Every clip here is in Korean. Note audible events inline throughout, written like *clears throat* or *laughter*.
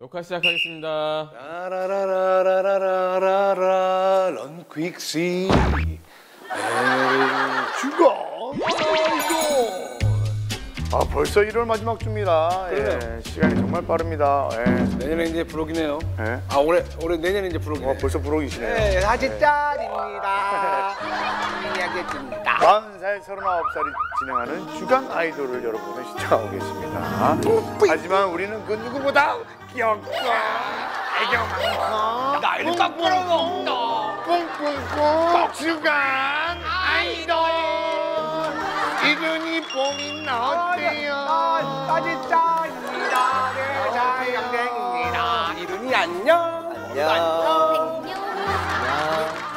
녹화 시작하겠습니다. 라라라라라라라라 런 퀵시 죽어. 아이고. 아 벌써 1월 마지막 주입니다. 예, 시간이 정말 빠릅니다. 예. 내년에 이제 부록이네요. 예. 아 올해 올해 내년에 이제 부록이네. 어, 벌써 부록이시네요. 네, 사진짜리입니다. *laughs* 이야기했습니다. 40살, 39살이 진행하는 주간 아이돌을 여러분은 시청하고 계십니다. 하지만 우리는 그 누구보다 귀엽고 애교 많고 나이를 깎으러 먹다. 뿡뿡뿡 주간 아이돌 이른이 봄이 나왔대요. 사진짜리입니다. 네, 자양갱입니다. 이름이 안녕. 안녕.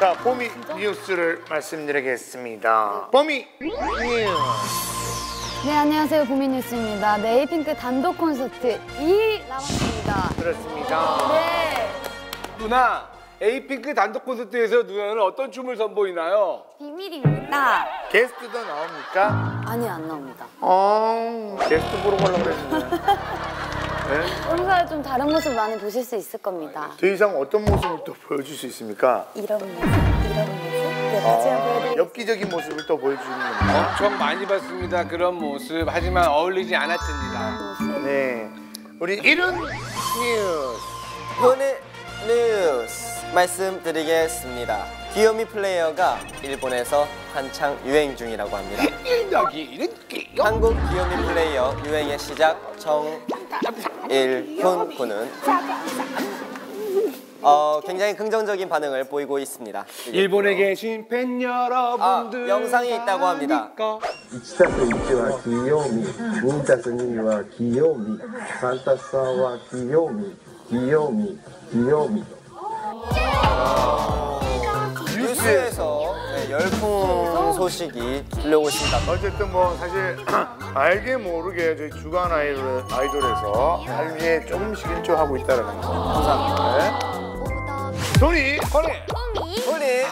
자, 봄이 뉴스를 말씀드리겠습니다. 봄이 뉴스. 네 안녕하세요 보미뉴스입니다. 네 에이핑크 단독 콘서트 2일 남았습니다. 그렇습니다. 네 누나 에이핑크 단독 콘서트에서 누나는 어떤 춤을 선보이나요? 비밀입니다. 게스트도 나옵니까? 아니 안 나옵니다. 어, 게스트 보러 가려고 그랬는데. *laughs* 네? 평소에 좀 다른 모습 많이 보실 수 있을 겁니다. 더 이상 어떤 모습을 또 보여줄 수 있습니까? 이런 모습, 이런 모습. 네 보여드리겠습니다. 엽기적인 모습을 또 보여주는 겁니다. 엄청 많이 봤습니다. 그런 모습. 하지만 어울리지 않았습니다. 네. 우리 이른 뉴스. 오늘 뉴스 말씀드리겠습니다. 귀요미 플레이어가 일본에서 한창 유행 중이라고 합니다. 한국 귀요미 플레이어 유행의 시작 정일훈 군은 어, 굉장히 긍정적인 반응을 보이고 있습니다. 일본에 계신 팬 여러분들 아, 영상이 있다고 합니다. 이치사토 이치와 귀요미, 문타스니와 귀요미, 산타사와 귀요미, 귀요미, 귀요미. 뉴스에서 네, 열풍 소식이 들려오고 있습니다. 어쨌든 뭐 사실 *clears throat* 알게 모르게 저희 주간 아이돌, 아이돌에서 삶에 조금씩 일조하고 있다는 거. 감사합니다. 네. 소리! 허리 우리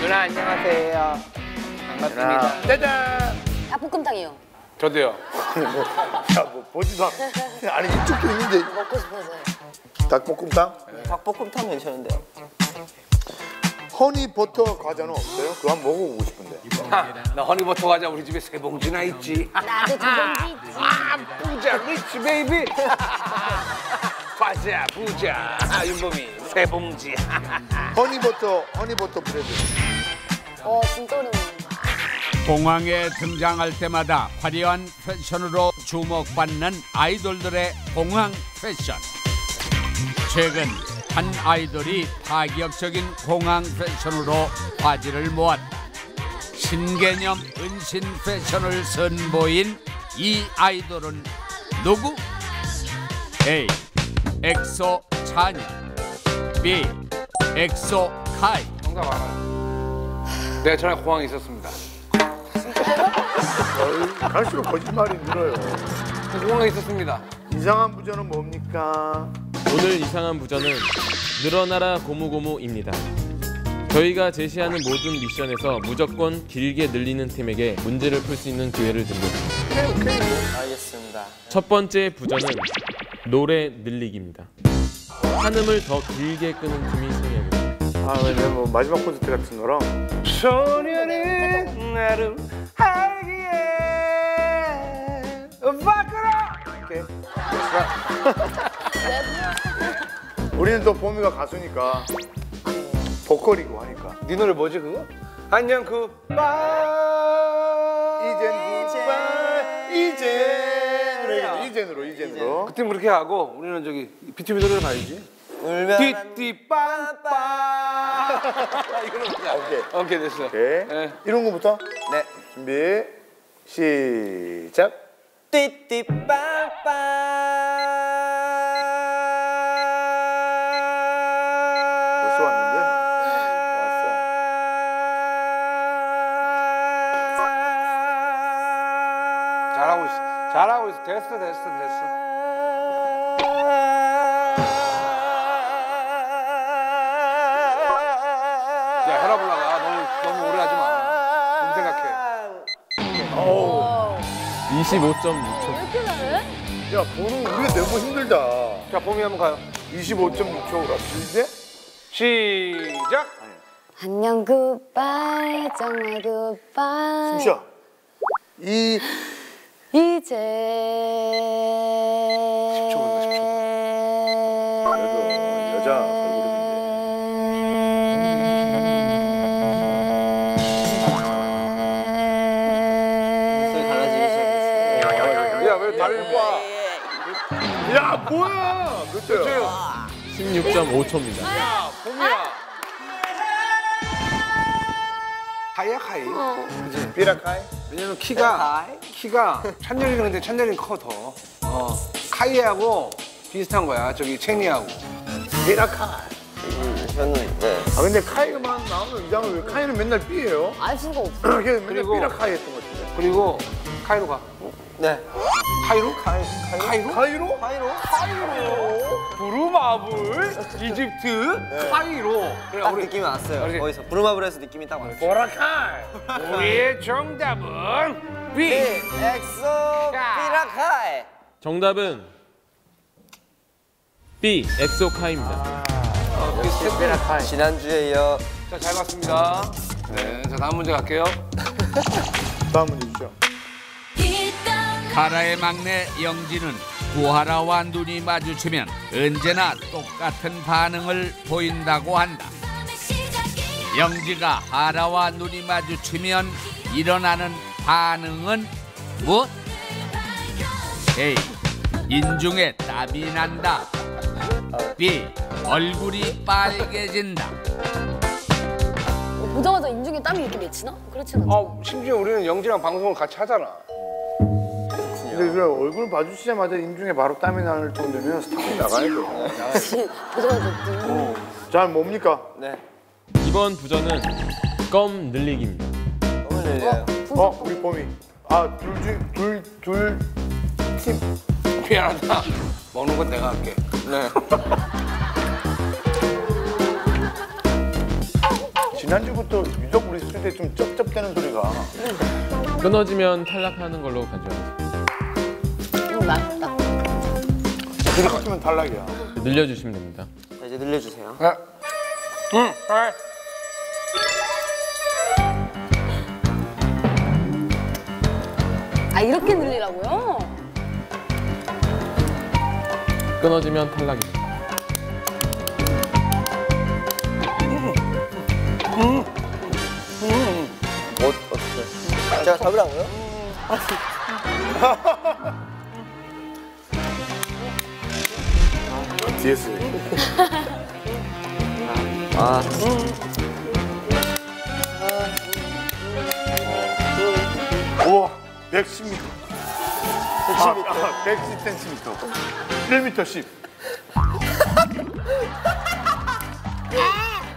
누나 안녕하세요. 반갑습니다. 자, 짜잔! 아 볶음탕이요. 저도요. 뭐, 야, 뭐 보지도 않 아니 이쪽도 있는데 먹고 싶어서요. 닭볶음탕? 닭볶음탕 괜찮은데요. 허니 버터 과자는 없어요? 그거 한번 먹어보고 싶은데. 하, 나 허니 버터 과자 우리 집에 세 봉지나 있지. 나도 두 번째 있지. 아 부자 리치 베이비. 과자 부자. 아, 윤범이 세 봉지. 허니 버터, 허니 버터 브레드. 어 진짜 오랜만에. 공항에 등장할 때마다 화려한 패션으로 주목받는 아이돌들의 공항 패션. 최근 한 아이돌이 파격적인 공항 패션으로 화제를 모았 신개념 은신 패션을 선보인 이 아이돌은 누구? A. 엑소 차녀 B. 엑소 카이 정답 알아요. 내가 전에 공항에 있었습니다. 어이, 갈수록 거짓말이 늘어요. 공항에 있었습니다. 이상한 부자는 뭡니까? 오늘 이상한 부전은 늘어나라 고무고무입니다. 저희가 제시하는 모든 미션에서 무조건 길게 늘리는 팀에게 문제를 풀 수 있는 기회를 드립니다. 알겠습니다. 첫 번째 부전은 노래 늘리기입니다. 한음을 더 길게 끄는 팀이 승리합니다. 아, 왜냐면 뭐 마지막 콘서트 같은 거랑 소녀는 나를 밖으로! 이렇게 *laughs* 우리는 또 봄이가 가수니까 보컬이고 하니까. 네 노래 뭐지 그거? 안녕 그 이젠 굿바이. 이젠으로 이젠으로 이젠으로. 그때 그렇게 하고 우리는 저기 BTV 노래를 가야지. 울면 띠띠 빵빵 이걸로 가자 오케이. 오케이 됐어. 오케이. 예. 이런 거부터? 네. 준비. 시작 Titti bang bang. 25.6초. 왜 이렇게 잘해? 야, 보는 우리가 너무 힘들다. 자, 봄이 한번 가요. 25.6초라. 이제? 시작. 안녕 굿바이 정말 굿바이 쉬어. 이 이제 16.5초입니다. 야, 봄이야. 하이야, 하이. 비라카이. 왜냐면 키가 키가 찬열이는 근데 찬열이는 커 더. 어. 카이하고 비슷한 거야. 저기 체니하고. 비라카이. 음, 저는 네. 아 근데 카이만 나오면 이상해 왜 카이는 맨날 B예요? 알 수가 없어 걔는 맨날 그리고- 비라카이 했던 것 같은데. 그리고 카이로 가. 네. 카이로? 카이, 카이로? 카이로? 파이로? 카이로. 부루마블, 이집트, 카이로. 그래, 딱 우리 느낌이 왔어요. 우리- 거기서 부루마블에서 느낌이 딱 왔어요. 보라카이. 우리의 정답은 B. 네. 엑소 피라카이. 정답은 B. 엑소카입니다. 지난주에 이어 자, 잘 봤습니다. 네, 자 다음 문제 갈게요. 다음 문제 주죠. 가라의 막내 영지는 구하라와 눈이 마주치면 언제나 똑같은 반응을 보인다고 한다. 영지가 하라와 눈이 마주치면 일어나는 반응은 무엇? A. 인중에 땀이 난다. B. 얼굴이 빨개진다. 보자마자 인중에 땀이 이렇게 맺히나? 그렇진 않아 어, 심지어 우리는 영지랑 방송을 같이 하잖아. 근데 그 얼굴 봐주시자마자 인중에 바로 땀이 나는 정도면 스타킹 나가야 돼. 보자마자 눈 자, 뭡니까? 네. 이번 부전은 껌 늘리기입니다. 똥을 내려요. 어, 우리 봄이. 아, 둘 중, 둘, 둘. 미안하다. 먹는 건 내가 할게. 네. *laughs* 지난주부터 유독 우리 스튜디오에 좀 쩝쩝대는 소리가. 끊어지면 탈락하는 걸로. 이거 맛있다 들어갔으면 탈락이야. 늘려주시면 됩니다. 자, 이제 늘려주세요. 네. 응, 그래. 아 이렇게 늘리라고요? 끊어지면 탈락입니다. 어, 어떻게? 제가 잡으라고요? 뒤에서. 아, 우와, 110m. 110m. 아, 110cm. 1m 10.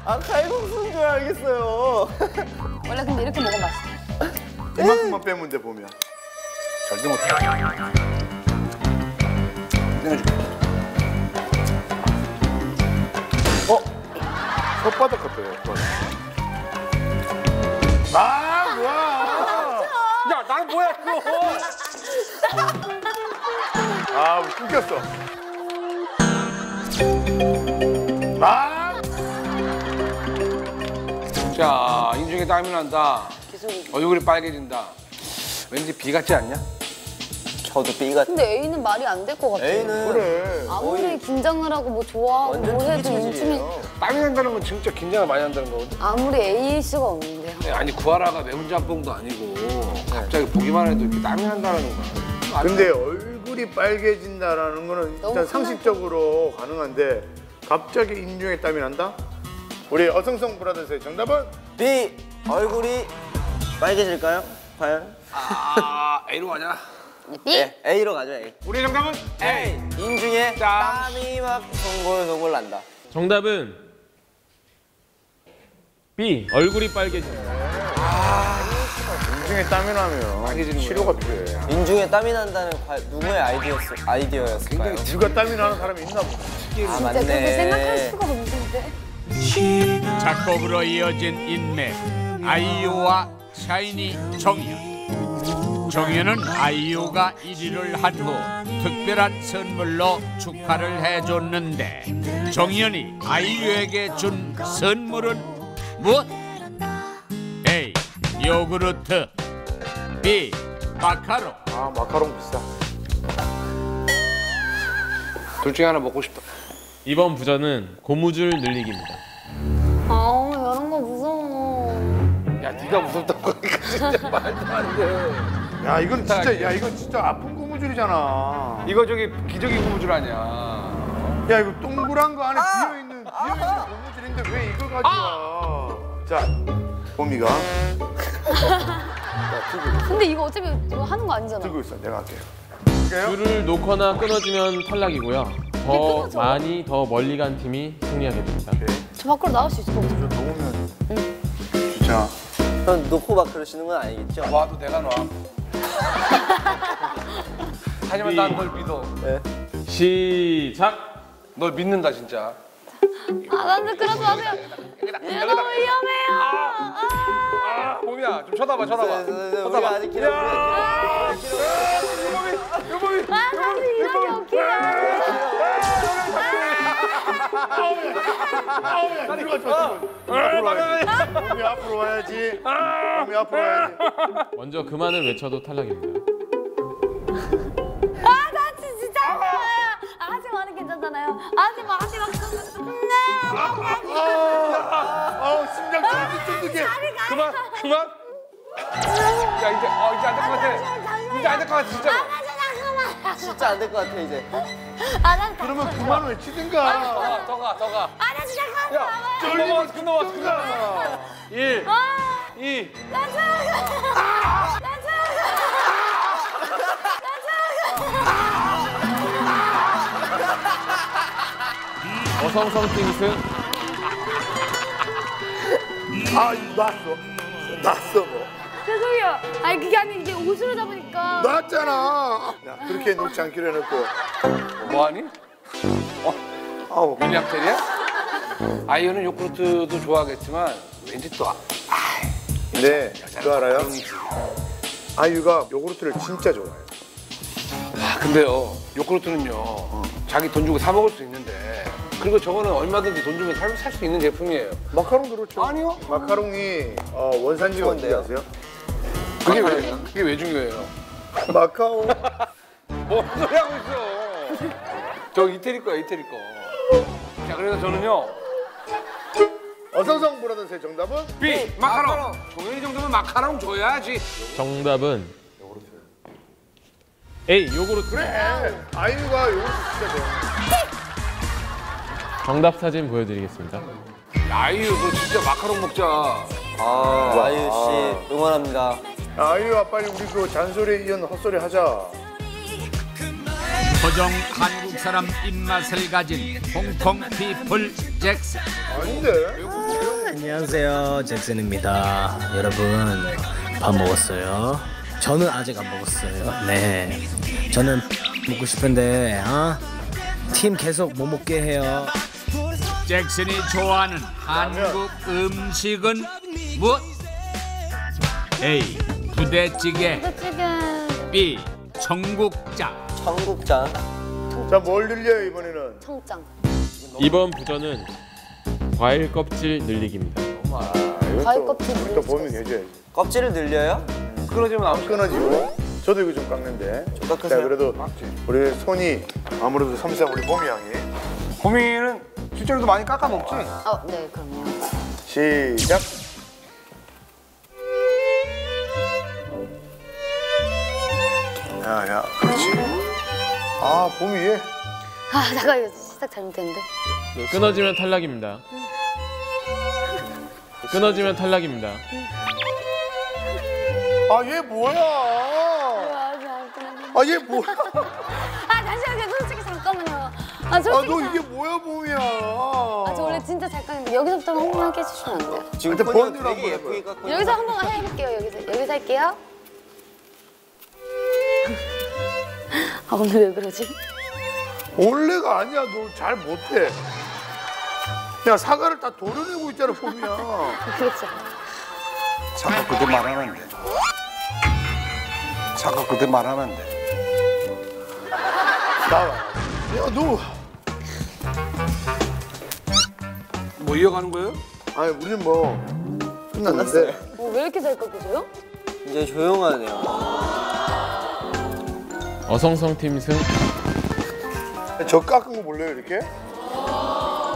아 칼국수인 줄 알겠어요. 원래 근데 이렇게 먹으면 맛있어 이만큼만 빼면 돼, 보면. 절대 못해. 내려줄게. 혓바닥 같아요, 혓바닥. 아, 뭐야. 야, 난 뭐야, 이거. 아, 끊겼어. 아! 자, 인중에 땀이 난다. 얼굴이 빨개진다. 왠지 비 같지 않냐? 저도 B가 근데 A는 말이 안 될 것 같아 A는 그래. 아무리 긴장을 하고 뭐 좋아하고 뭐 해도 체질이 땀이 난다는 건 진짜 긴장을 많이 한다는 거거든. 아무리 수가 없는데요 아니, 구하라가 매운 짬뽕도 아니고 갑자기 보기만 해도 이렇게 땀이 난다는 거야. 근데 얼굴이 빨개진다라는 거는 일단 상식적으로 가능한데 갑자기 인중에 땀이 난다? 우리 어성성 브라더스의 정답은 B 얼굴이 빨개질까요? 과연? 아, A로 가자. B? 네, A로 가죠 A. 우리 정답은 A. 인중에 땀. 땀이 막 송골송골 난다. 정답은 B. 얼굴이 빨개집니다. 인중에 땀이 나면 치료가 필요해. 인중에 땀이 난다는 과, 누구의 아이디어였, 아이디어였을까요? 누가 땀이 나는 사람이 있나 보다. 아 진짜 맞네. 그렇게 생각할 수가 없는데 작곡으로 이어진 인맥 아이유와 샤이니 정연 정현은 아이유가 1위를 한 후 특별한 선물로 축하를 해줬는데 정현이 아이유에게 준 선물은 무엇? A. 요구르트 B. 마카롱 아 마카롱 비싸. 둘 중에 하나 먹고 싶다. 이번 부전은 고무줄 늘리기입니다. 아 이런 거 무서워. 야, 네가 무섭다고 하니까 진짜 *laughs* 말도 안 돼. 야 이건 진짜 야 이건 진짜 아픈 고무줄이잖아. 이거 저기 기저귀 고무줄 아니야. 야 이거 동그란 거 안에 비어 있는 비어 있는 고무줄인데 왜 이걸 가져와? 자 봄이가 *laughs* 근데 이거 어차피 이거 하는 거 아니잖아. 들고 있어. 내가 할게요. 줄을 놓거나 끊어지면 탈락이고요. 더 끊어져. 많이 더 멀리 간 팀이 승리하게 됩니다. 저 밖으로 나갈 수 있을 것 같아. 놓으면 진짜 형 놓고 막 그러시는 건 아니겠죠? 와도 내가 놔. *laughs* 하지만 난 널 믿어. 시작. 널 믿는다 진짜. 아, 나는 그러지 마세요. 너무 위험해요. 아. 아, 봄이야 좀 쳐다봐 쳐다봐. 우리가 아직 기록 우리가 기록 아, 나는 이런 게 웃기네. 봄이 앞으로 와야지. 봄이 앞으로 와야지. 먼저 그만을 외쳐도 탈락입니다. 아, 나 진짜 싫어요. 하지 마는 괜찮잖아요. 하지 마, 하지 마. 아우 심장 쫀득쫀득해. 그만 그만. 야 이제 어 이제 안 될 것 같아. 이제 안 될 것 같아 진짜. 진짜 안 될 것 같아 이제. 아, 난 그러면 그만 외치든가. 더가 더 가. 아, 나 진짜 야금 넘어왔어 금 넘어왔어. 1 아, 2나 죽어. 나 어성성 팀 승. 아 났어. 났어 뭐. 죄송해요. 아니 그게 아니라 이게 옷으로 잡으니까. 났잖아. 야 그렇게 놓지 않기로 해놓고. 뭐하니? 아우 윌리엄텔이야? 아이유는 요구르트도 좋아하겠지만 왠지 또 아, 근데 그거 알아요? 아이유가 요구르트를 진짜 좋아해요. 아, 근데요 요구르트는요 자기 돈 주고 사 먹을 수 있는데 그리고 저거는 얼마든지 돈 주면 살수 있는 제품이에요. 마카롱 그렇죠? 아니요. 마카롱이 어, 원산지가 어디? 아세요? 그게 왜 그게 왜 중요해요? 마카오. *laughs* 뭔 소리 하고 있어? 저 이태리 거야 이태리 거. 자 그래서 저는요 어성성 브라더스의 정답은 B 마카롱. 종현이 정도면 마카롱 줘야지. 정답은 A. 요구르트. 그래. 아이유가 요구르트 진짜 좋아해. 정답 사진 보여드리겠습니다. 아이유 너 진짜 마카롱 먹자. 아 아이유 씨 응원합니다. 아이유야 빨리 우리 그 잔소리에 이은 헛소리 하자. 고정 한국 사람 입맛을 가진 홍콩 피플 잭슨 아닌데? 안녕하세요 잭슨입니다 여러분 밥 먹었어요? 저는 아직 안 먹었어요 네 저는 먹고 싶은데 어? 팀 계속 못 먹게 해요 잭슨이 좋아하는 한국 음식은 무엇? A. 부대찌개 부대찌개 B. 청국장 청국장. 자뭘 늘려요 이번에는? 청장. 이번 부전은 과일 껍질 늘리기입니다. 아, 과일 껍질 우리 또 봄이 해줘야지. 껍질을 늘려요? 끊어지면 안 끊어지고 저도 이거 좀 깎는데. 좀 깎으세요. 자 그래도 우리 손이 아무래도 섬세한 우리 봄이 양이 고민은 실제로도 많이 깎아 먹지. 어, 네, 그럼요. 시작. 야 야 그렇지. 아 봄이 얘. 아, 잠깐 이거 시작 잘못했는데. 끊어지면 탈락입니다. 끊어지면 탈락입니다. 아 얘 뭐야? 아, 잠깐만요. 아얘 뭐야? 아, 아 솔직히. 너 자- 이게 뭐야 봄이야? 아, 저 원래 진짜 잘 깎는데 여기서부터 한 번만 해주시면 안 돼요? 지금 근데 번지를 되게 깎고 여기서 한 번만 해볼게요. 여기서 여기서 할게요. 아 오늘 왜 그러지? 원래가 아니야 너 잘 못해. 야 사과를 다 도려내고 있잖아 봄이야. 그렇죠. 자꾸 그도 말하는데. 자꾸 그때 말하면 안 돼. 나와. 야, 너. 뭐 이어가는 거예요? 아니, 우리는 뭐 끝났는데. 어, 왜 이렇게 잘 깎으세요? 이제 조용하네요. 어성성 팀 승. 저 깎은 거 몰라요, 이렇게?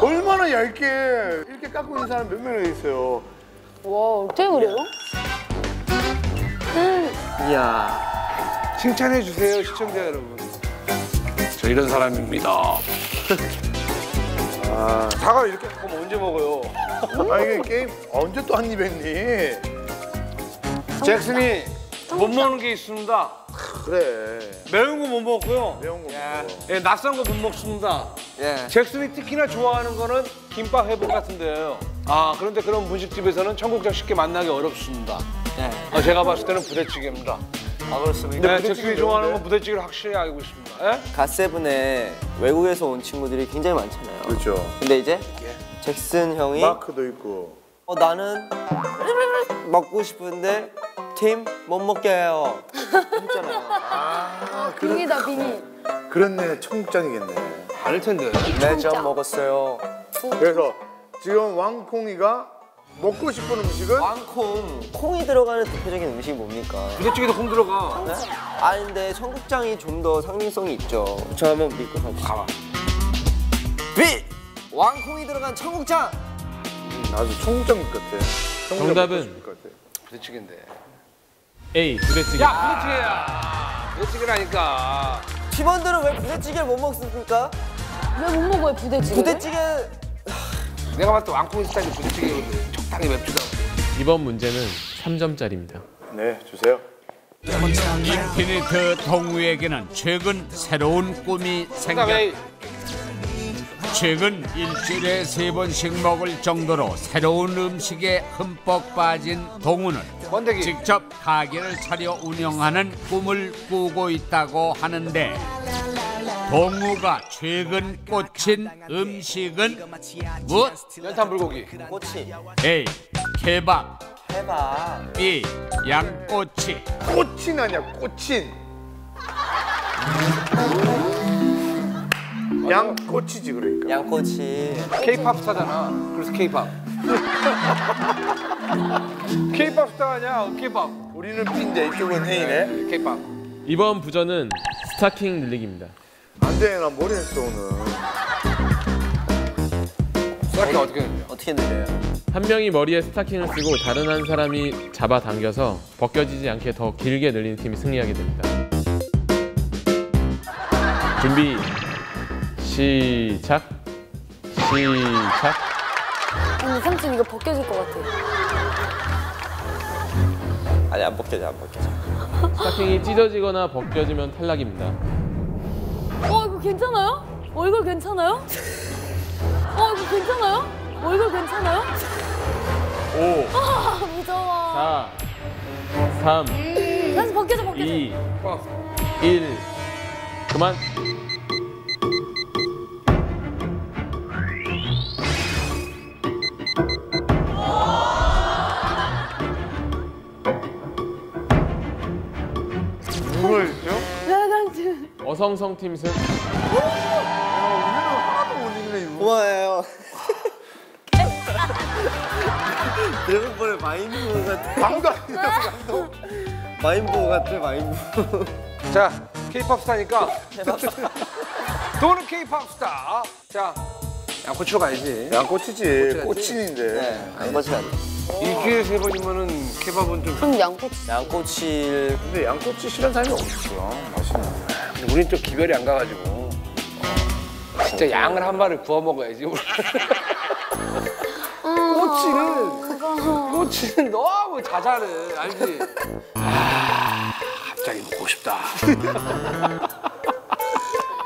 얼마나 얇게 이렇게 깎고 있는 사람 몇 명이나 있어요. 와, 어떻게 그래요? 이야. 칭찬해 주세요, 시청자 여러분. 저 이런 사람입니다. *laughs* 아, 사과를 이렇게 먹으면 언제 먹어요? 아 이게 게임 언제 또 한 입 했니? 잭슨이 못 먹는 게 있습니다. 그래. 매운 거 못 먹고요. 매운 거 먹어. 예, 낯선 거 못 먹습니다. 예. 잭슨이 특히나 좋아하는 거는 김밥 회복 같은 데예요. 아 그런데 그런 분식집에서는 청국장 쉽게 만나기 어렵습니다. 예. 아, 제가 봤을 때는 부대찌개입니다. 아 그렇습니까? 네, 잭슨이 좋아하는 건 부대찌개를 확실히 알고 있습니다. 예? 갓세븐에 외국에서 온 친구들이 굉장히 많잖아요. 그렇죠. 근데 이제 잭슨 형이 마크도 있고. 어, 나는 먹고 싶은데 팀 못 먹게 해요. 했잖아요. 아, 빙이다, 빙이. 그렇네. 청국장이겠네. 아닐 텐데. 네, 전 먹었어요. 그래서 지금 왕콩이가 먹고 싶은 음식은 왕콩. 콩이 들어가는 대표적인 음식이 뭡니까? 부대찌개도 콩 들어가. 네? 아닌데 청국장이 좀 더 상징성이 있죠. 저 한번 믿고 가보시죠. 가봐. 빛! 왕콩이 들어간 청국장! 아주 청국장 같아. 청국장 정답은? 같아. 부대찌개인데. A. 부대찌개. 야 부대찌개야. 부대찌개라니까. 팀원들은 왜 부대찌개를 못 먹습니까? 왜 못 먹어요, 부대찌개? 부대찌개 내가 봤을 때 왕콩이 스타일이 부대찌개거든. 맵지도 않고. 이번 문제는 3점짜리입니다. 네, 주세요. 인피니트 동우에게는 최근 새로운 꿈이. A. 최근 일주일에 세 번씩 먹을 정도로 새로운 음식에 흠뻑 빠진 동우는 번데기. 직접 가게를 차려 운영하는 꿈을 꾸고 있다고 하는데 동우가 최근 꽂힌 음식은 무엇? 연탄 불고기. 꼬치 A. 케밥 해봐 B. 양꼬치 꽃인 아니야, 꽃인. 양꼬치지 그러니까. 양꼬치 K-팝 스타잖아. 그래서 K-팝. K-팝 *laughs* 스타 아니야? K-팝. 우리는 B인데 이쪽은 A네. K-팝. 이번 부전은 스타킹 늘리기입니다. 안 돼, 나 머리 했어 오늘. 스타킹 어떻게 되냐? 어떻게 늘려요? 한 명이 머리에 스타킹을 쓰고 다른 한 사람이 잡아당겨서 벗겨지지 않게 더 길게 늘린 팀이 승리하게 됩니다. 준비 시작 시작 아니, 삼촌 이거 벗겨질 것 같아. 아니 안 벗겨져 안 벗겨져 스타킹이 찢어지거나 벗겨지면 탈락입니다. 괜찮아요? 얼굴 괜찮아요? 어, 이거 괜찮아요? 얼굴 괜찮아요? 5 아, 무서워. 4 3 다시 벗겨져, 벗겨져. 2 1 그만 어성성 팀 승. 하나도 못 이기네 이거. 고마워요 드래곤볼의 마인부 같아 방도 아니야, 방도. 마인부 같아 마인부 자, K-팝 스타니까. 너는 K-팝 스타. 자, 양꼬치로 가야지. 양꼬치지, 꽃인인데. 네 양꼬치 같아 일주일에 세 번이면은 케밥은 좀. 그럼 양꼬치. 양꼬치 근데 양꼬치 싫어하는 사람이 없어. 맛있는데. 근데 우린 좀 기별이 안 가가지고. 어, 진짜 양을 한 마리 구워 먹어야지. 우리. 꼬치는 꼬치는 너무 자잘해 알지? *laughs* 아 갑자기 먹고 싶다. *laughs*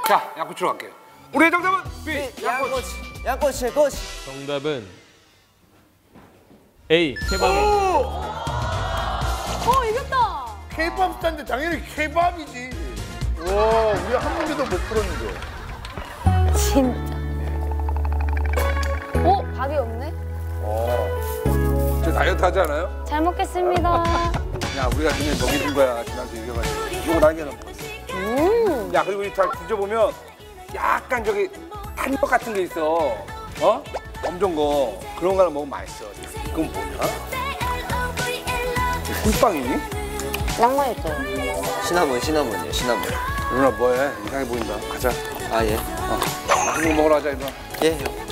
자 양꼬치로 갈게요. 우리의 정답은 B 양꼬치. 양꼬치 꼬치 정답은 A 케밥. 어, 이겼다. 케이팝 스타인데 당연히 케이팝이지. 와, 우리 한 문제도 못 풀었는데. 진짜. 어, 밥이 없네? 저 다이어트 하지 않아요? 잘 먹겠습니다. *laughs* 야 우리가 니네 먹이준 거야 지난주에 이겨가지고 이거 남겨놓은 거. 야 그리고 이다 뒤져보면 약간 저기 탄력 같은 게 있어. 어? 엄정 거 그런 거는 먹으면 맛있어. 이건 뭐냐? 꿀빵이니? 낭만했어요. 시나몬 시나몬이에요 시나몬. 누나 뭐해? 이상해 보인다. 가자. 아 예. 맛있는 거 먹으러 가자 이거. 예 형.